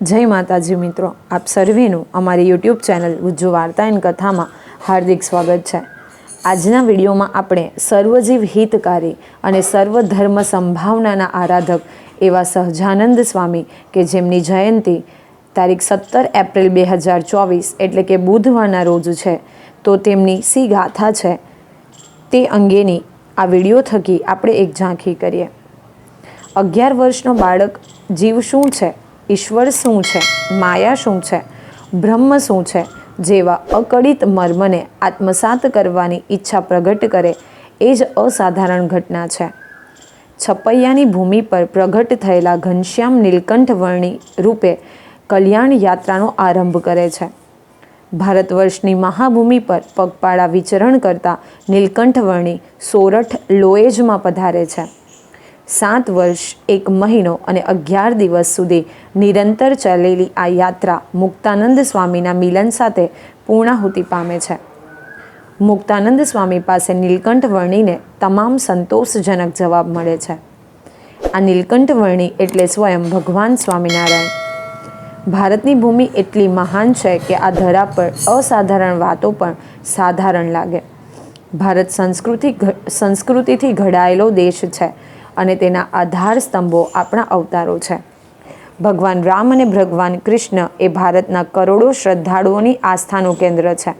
જય માતાજી મિત્રો, આપ સર્વેનું અમારી યુટ્યુબ ચેનલ ગુજ્જુ વાર્તા એન્ડ કથામાં હાર્દિક સ્વાગત છે. આજના વિડીયોમાં આપણે સર્વજીવ હિતકારી અને સર્વધર્મ સંભાવનાના આરાધક એવા સહજાનંદ સ્વામી કે જેમની જયંતિ તારીખ સત્તર એપ્રિલ બે હજાર ચોવીસ એટલે કે બુધવારના રોજ છે. તો તેમની સી ગાથા છે. તે અંગેની આ વીડિયો થકી આપણે એક ઝાંખી કરીએ. અગિયાર વર્ષનો બાળક જીવ શું છે? ઈશ્વર શું છે? માયા શું છે? બ્રહ્મ શું છે? જેવા અકડિત મર્મને આત્મસાત કરવાની ઈચ્છા પ્રગટ કરે એ જ અસાધારણ ઘટના છે. છપૈયાની ભૂમિ પર પ્રગટ થયેલા ઘનશ્યામ નીલકંઠ વર્ણી રૂપે કલ્યાણ યાત્રાનો આરંભ કરે છે. ભારત વર્ષની મહાભૂમિ પર પગપાળા વિચરણ કરતા નીલકંઠ વર્ણી સોરઠ લોએજમાં પધારે છે. સાત વર્ષ, એક મહિનો અને અગિયાર દિવસ સુધી નિરંતર ચાલેલી આ યાત્રા મુક્તાનંદ સ્વામીના મિલન સાથે પૂર્ણાહુતિ પામે છે. મુક્તાનંદ સ્વામી પાસે નીલકંઠ વર્ણીને તમામ સંતોષજનક જવાબ મળે છે. આ નીલકંઠ વર્ણી એટલે સ્વયં ભગવાન સ્વામિનારાયણ. ભારતની ભૂમિ એટલી મહાન છે કે આ ધરા પર અસાધારણ વાતો પણ સાધારણ લાગે. ભારત સંસ્કૃતિ સંસ્કૃતિથી ઘડાયેલો દેશ છે. અને તેના આધાર સ્તંભો આપણા અવતારો છે. ભગવાન રામ અને ભગવાન કૃષ્ણ એ ભારતના કરોડો શ્રદ્ધાળુઓની આસ્થાનું કેન્દ્ર છે.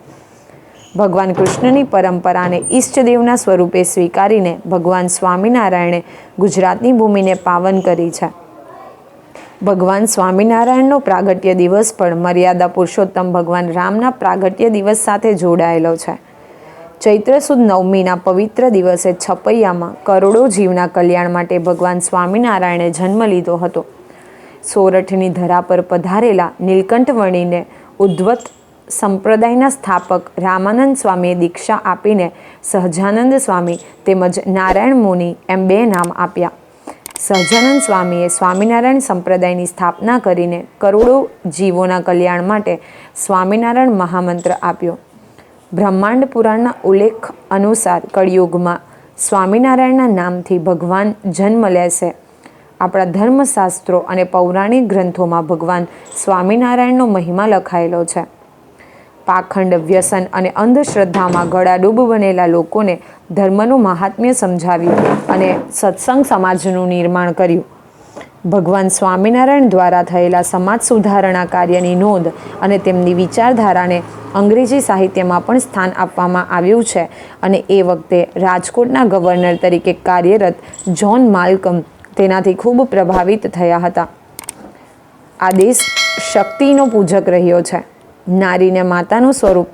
ભગવાન કૃષ્ણની પરંપરાને ઈષ્ટદેવના સ્વરૂપે સ્વીકારીને ભગવાન સ્વામિનારાયણે ગુજરાતની ભૂમિને પાવન કરી છે. ભગવાન સ્વામિનારાયણનો પ્રાગટ્ય દિવસ પણ મર્યાદા પુરુષોત્તમ ભગવાન રામના પ્રાગટ્ય દિવસ સાથે જોડાયેલો છે. ચૈત્ર સુદ નવમીના પવિત્ર દિવસે છપૈયામાં કરોડો જીવના કલ્યાણ માટે ભગવાન સ્વામિનારાયણે જન્મ લીધો હતો. સોરઠની ધરા પર પધારેલા નીલકંઠ વર્ણીને ઉદ્વત સંપ્રદાયના સ્થાપક રામાનંદ સ્વામીએ દીક્ષા આપીને સહજાનંદ સ્વામી તેમજ નારાયણ મુનિ એમ બે નામ આપ્યા. સહજાનંદ સ્વામીએ સ્વામિનારાયણ સંપ્રદાયની સ્થાપના કરીને કરોડો જીવોના કલ્યાણ માટે સ્વામિનારાયણ મહામંત્ર આપ્યો. બ્રહ્માંડ પુરાણના ઉલ્લેખ અનુસાર કળિયુગમાં સ્વામિનારાયણના નામથી ભગવાન જન્મ લેશે આપણા ધર્મશાસ્ત્રો અને પૌરાણિક ગ્રંથોમાં ભગવાન સ્વામિનારાયણનો મહિમા લખાયેલો છે. પાખંડ, વ્યસન અને અંધશ્રદ્ધામાં ગળાડૂબ બનેલા લોકોને ધર્મનું મહાત્મ્ય સમજાવ્યું અને સત્સંગ સમાજનું નિર્માણ કર્યું. ભગવાન સ્વામિનારાયણ દ્વારા થયેલા સમાજ સુધારણા કાર્યની નોંધ અને તેમની વિચારધારાને અંગ્રેજી સાહિત્યમાં પણ સ્થાન આપવામાં આવ્યું છે. અને એ વખતે રાજકોટના ગવર્નર તરીકે કાર્યરત જ્હોન માલ્કમ તેનાથી ખૂબ પ્રભાવિત થયા હતા. આ દેશ શક્તિનો પૂજક રહ્યો છે. નારીને માતાનું સ્વરૂપ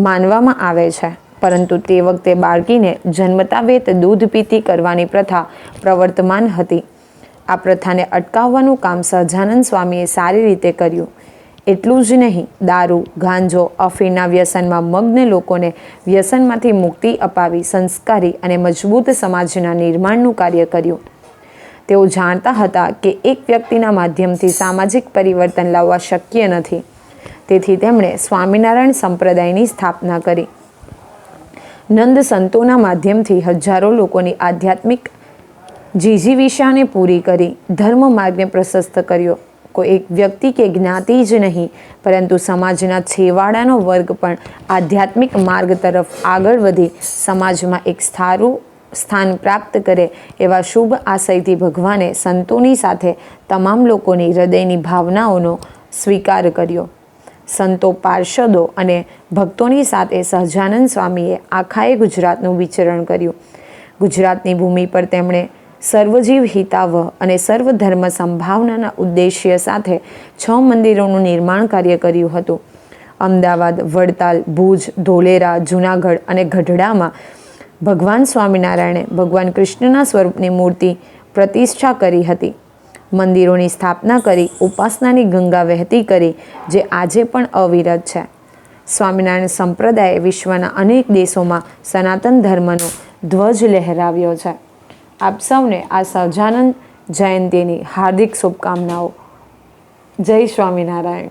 માનવામાં આવે છે. પરંતુ તે વખતે બાળકીને જન્મતા વેત દૂધ પીતી કરવાની પ્રથા પ્રવર્તમાન હતી. આ પ્રથાને અટકાવવાનું કામ સહજાનંદ સ્વામીએ સારી રીતે કર્યું. એટલું જ નહીં, દારૂ, ગાંજો, અફીણના વ્યસનમાં મગ્ન લોકોને વ્યસનમાંથી મુક્તિ અપાવી સંસ્કારી અને મજબૂત સમાજના નિર્માણનું કાર્ય કર્યું. તેઓ જાણતા હતા કે એક વ્યક્તિના માધ્યમથી સામાજિક પરિવર્તન લાવવા શક્ય નથી. તેથી તેમણે સ્વામિનારાયણ સંપ્રદાયની સ્થાપના કરી. નંદ સંતોના માધ્યમથી હજારો લોકોની આધ્યાત્મિક જીજીવિષાને પૂરી કરી, ધર્મ માર્ગને પ્રશસ્ત કર્યો. કોઈ એક વ્યક્તિ કે જ્ઞાતિ જ નહીં, પરંતુ સમાજના છેવાડાનો વર્ગ પણ આધ્યાત્મિક માર્ગ તરફ આગળ વધી, સમાજમાં એક સારું સ્થાન પ્રાપ્ત કરે એવા શુભ આશયથી ભગવાને સંતોની સાથે તમામ લોકોની હૃદયની ભાવનાઓનો સ્વીકાર કર્યો. સંતો પાર્ષદો અને ભક્તોની સાથે સહજાનંદ સ્વામીએ આખાએ ગુજરાતનું વિચરણ કર્યું. ગુજરાતની ભૂમિ પર તેમણે સર્વજીવ હિતાવહ અને સર્વધર્મ સંભાવનાના ઉદ્દેશ્ય સાથે છ મંદિરોનું નિર્માણ કાર્ય કર્યું હતું. અમદાવાદ, વડતાલ, ભુજ, ધોલેરા, જૂનાગઢ અને ગઢડામાં ભગવાન સ્વામિનારાયણે ભગવાન કૃષ્ણના સ્વરૂપની મૂર્તિ પ્રતિષ્ઠા કરી હતી. મંદિરોની સ્થાપના કરી, ઉપાસનાની ગંગા વહેતી કરી, જે આજે પણ અવિરત છે. સ્વામિનારાયણ સંપ્રદાયે વિશ્વના અનેક દેશોમાં સનાતન ધર્મનો ધ્વજ લહેરાવ્યો છે. આપ સૌને આ સહજાનંદ જયંતીની હાર્દિક શુભકામનાઓ. જય સ્વામિનારાયણ.